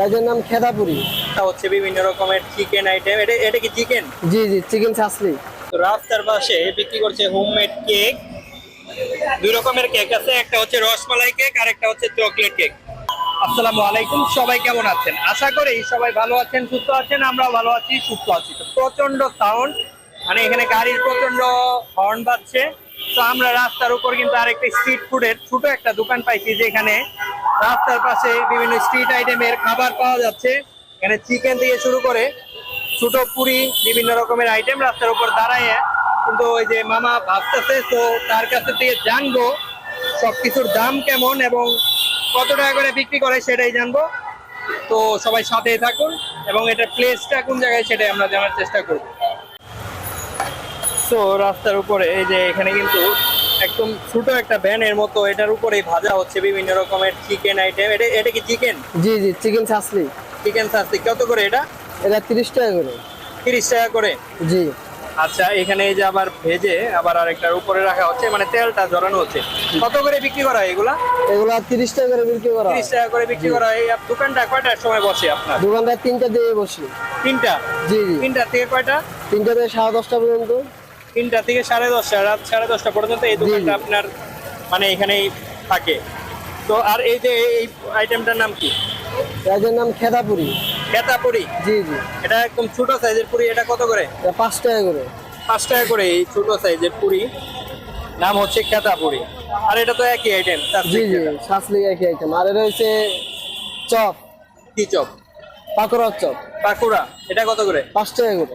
পেঁয়াজের নাম খেদাপুরি। এটা হচ্ছে বিভিন্ন রকমের চিকেন আইটেম এটা এটা কি চিকেন জি জি চিকেন ছাসলি তো রাস্তার পাশে বিক্রি করছে হোমমেড কেক দুই রকমের কেক আছে একটা হচ্ছে রসমালাই কেক আর একটা হচ্ছে চকলেট কেক আসসালামু আলাইকুম সবাই কেমন আছেন? আশা করি সবাই ভালো আছেন সুস্থ আছেন আমরাও ভালো আছি সুস্থ আছি। তো প্রচণ্ড সাউন্ড মানে এখানে গাড়ির প্রচণ্ড হর্ন বাজছে। তো আমরা রাস্তার উপর কিন্তু আরেকটা স্ট্রিট ফুডের ছোট একটা দোকান পাইছি যেখানে রাস্তার পাশে বিভিন্ন স্ট্রিট আইটেমের খাবার পাওয়া যাচ্ছে। এখানে চিকেন থেকে শুরু করে ছোট পুরি, বিভিন্ন রকমের আইটেম রাস্তার উপর দাঁড়ায় কিন্তু ওই যে মামা ভাবতেছে, তো তার কাছে থেকে জানব সবকিছুর দাম কেমন এবং কত টাকা করে বিক্রি করে সেটাই জানব। তো সবাই সাথেই থাকুন এবং এটা প্লেসটা কোন জায়গায় সেটাই আমরা জানার চেষ্টা করব। তো রাস্তার উপরে এই যে এখানে কিন্তু একদম ছোট একটা ভ্যানের মতো এটার উপরেই ভাজা হচ্ছে বিভিন্ন রকমের চিকেন আইটেম এটা এটা কি চিকেন জি জি চিকেন ছাসলি চিকেন শাস্তি কত করে এটা? এটা তিরিশ টাকা করে। তিরিশ টাকা করে? জি। আচ্ছা এখানে এই যে আবার ভেজে আবার আরেকটার উপরে রাখা হচ্ছে মানে তেলটা জড়ানো হচ্ছে। কত করে বিক্রি করা হয় এগুলা? এগুলো তিরিশ টাকা করে বিক্রি করা হয়। তিরিশ টাকা করে বিক্রি করা হয়। দোকানটা কয়টার সময় বসে আপনার? দোকানটা তিনটা দিয়ে বসি। তিনটা? জি জি। তিনটা থেকে কয়টা? তিনটা থেকে সাড়ে দশটা পর্যন্ত। তিনটা থেকে সাড়ে দশটা রাত সাড়ে দশটা পর্যন্ত এই দোকানটা আপনার মানে এখানেই থাকে। তো আর এই যে এই আইটেমটার নাম কি? পেঁয়াজের নাম খেদাপুরি। কেতা পুরি জি জি। এটা একদম ছোট সাইজের পুরি এটা কত করে? পাঁচ টাকা করে। পাঁচ টাকা করে এই ছোট সাইজের পুরি। নাম হচ্ছে কেতা পুরি আর এটা তো একই আইটেম জি জি ছাসলি একই আইটেম আর এটা হচ্ছে চপ। কি চপ? পাকোড়ার চপ। পাকুড়া এটা কত করে? পাঁচ টাকা করে।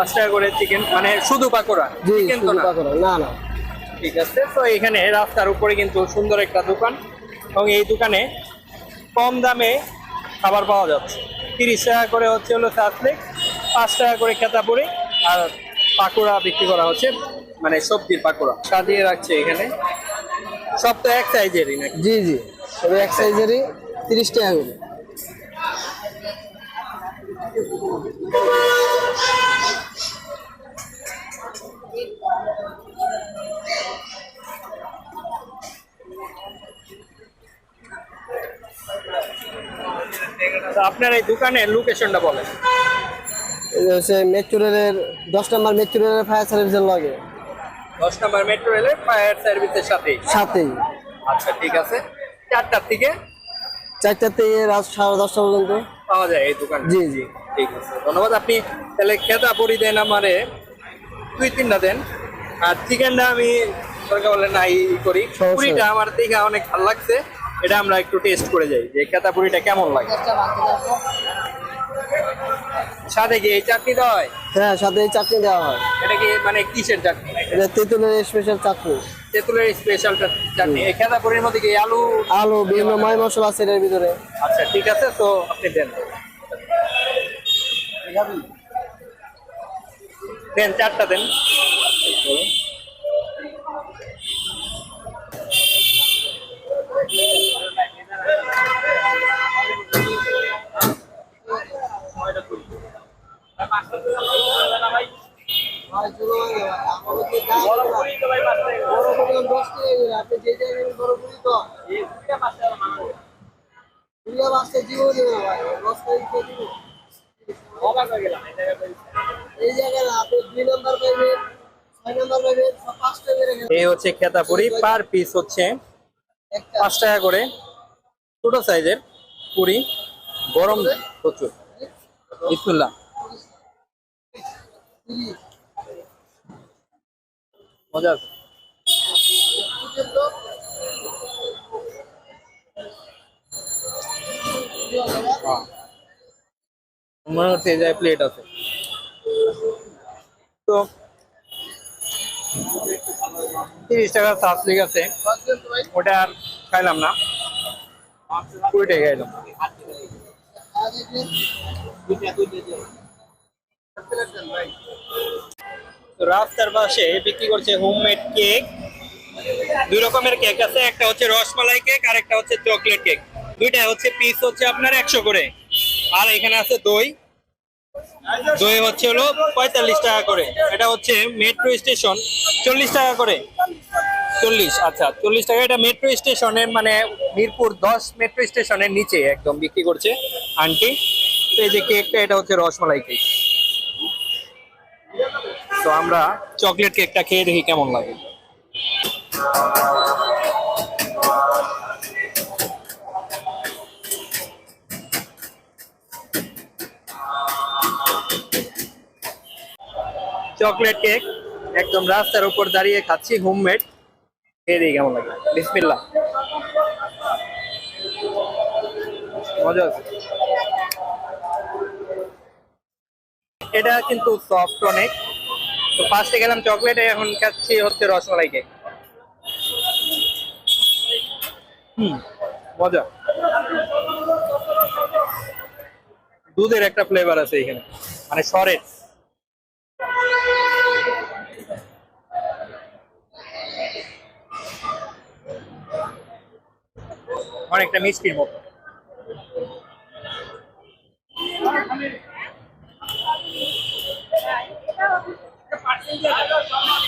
পাঁচ টাকা করে চিকেন মানে শুধু পাকোড়া চিকেন তো না? পাকোড়া না না। ঠিক আছে তো এখানে রাস্তার উপরে কিন্তু সুন্দর একটা দোকান এবং এই দোকানে কম দামে খাবার পাওয়া যাচ্ছে। তিরিশ টাকা করে হচ্ছে হলো চাটলেক পাঁচ টাকা করে খেতাপুরি আর পাকোড়া বিক্রি করা হচ্ছে মানে সবজির পাকোড়া। সাজিয়ে রাখছে এখানে। সব তো এক সাইজেরই নাকি? জি জি তবে এক সাইজেরই তিরিশ টাকা করে। তো আপনার এই দোকানের লোকেশনটা বলেন। হচ্ছে মেট্রো রেলের দশ নম্বর মেট্রো রেলের ফায়ার সার্ভিসের লগে। দশ নম্বর মেট্রো রেলের ফায়ার সার্ভিসের সাথেই? সাথেই। আচ্ছা ঠিক আছে। চারটার থেকে চারটা থেকে রাত সাড়ে দশটা পর্যন্ত। পাওয়া যায় এই দোকান জি জি। ঠিক আছে ধন্যবাদ। আপনি তাহলে খেতা পরি দেন আমারে। দুই তিনটা দেন। আর চিকেনটা আমি দরকার হলে নাই করি। পুরিটা আমার দেখে অনেক ভালো লাগছে। এটা আমরা একটু টেস্ট করে যাই যে খেতা পুরিটা কেমন লাগে। সাথে কি এই চাটনি দেওয়া হয়? হ্যাঁ সাথে এই চাটনি দেওয়া হয়। এটা কি মানে কিসের চাটনি? এটা তেঁতুলের স্পেশাল চাটনি। তেঁতুলের স্পেশাল চাটনি। এই খেতা পুরির মধ্যে কি আলু? আলু বিভিন্ন ময় মশলা আছে এর ভিতরে। আচ্ছা ঠিক আছে তো আপনি দেন। দেন চারটা দেন। এই জায়গায় না আপনি দুই নম্বর পাইবেন ছয় নম্বর পাইবেন পাঁচটা করে এই হচ্ছে খেতাপুরি পার পিস হচ্ছে পাঁচ টাকা করে ছোট সাইজের পুরি গরম প্রচুর। বিসমিল্লাহ। মজা আছে। হ্যাঁ। মনে হচ্ছে এই জায়গায় প্লেট আছে তো তিরিশ টাকা সাতলিক আছে ওটা আর খাইলাম না কুড়িটাই খাইলাম তো রাস্তার পাশে বিক্রি করছে হোমমেড কেক। দুই রকমের কেক আছে, একটা হচ্ছে রসমালাই কেক আর একটা হচ্ছে চকলেট কেক। দুইটা হচ্ছে পিস হচ্ছে আপনার একশো করে। আর এখানে আছে দই। দই হচ্ছে হলো পঁয়তাল্লিশ টাকা করে। এটা হচ্ছে মেট্রো স্টেশন চল্লিশ টাকা করে। চল্লিশ আচ্ছা চল্লিশ টাকা। এটা মেট্রো স্টেশনের মানে মিরপুর দশ মেট্রো স্টেশনের নিচে একদম বিক্রি করছে আন্টি। এই যে কেকটা, এটা হচ্ছে রসমালাই কেক। আমরা চকলেট কেকটা খেয়ে দেখি কেমন লাগে। চকলেট কেক একদম রাস্তার উপর দাঁড়িয়ে খাচ্ছি হোমমেড খেয়ে দিই কেমন লাগে। বিসমিল্লাহ। মজা আছে। এটা কিন্তু সফট অনেক। তো ফার্স্টে গেলাম চকলেটে, এখন খাচ্ছি হচ্ছে রসমালাই কেক হুম, মজা। দুধের একটা ফ্লেভার আছে এখানে মানে সরের। অনেকটা মিষ্টির মতো। 来个什么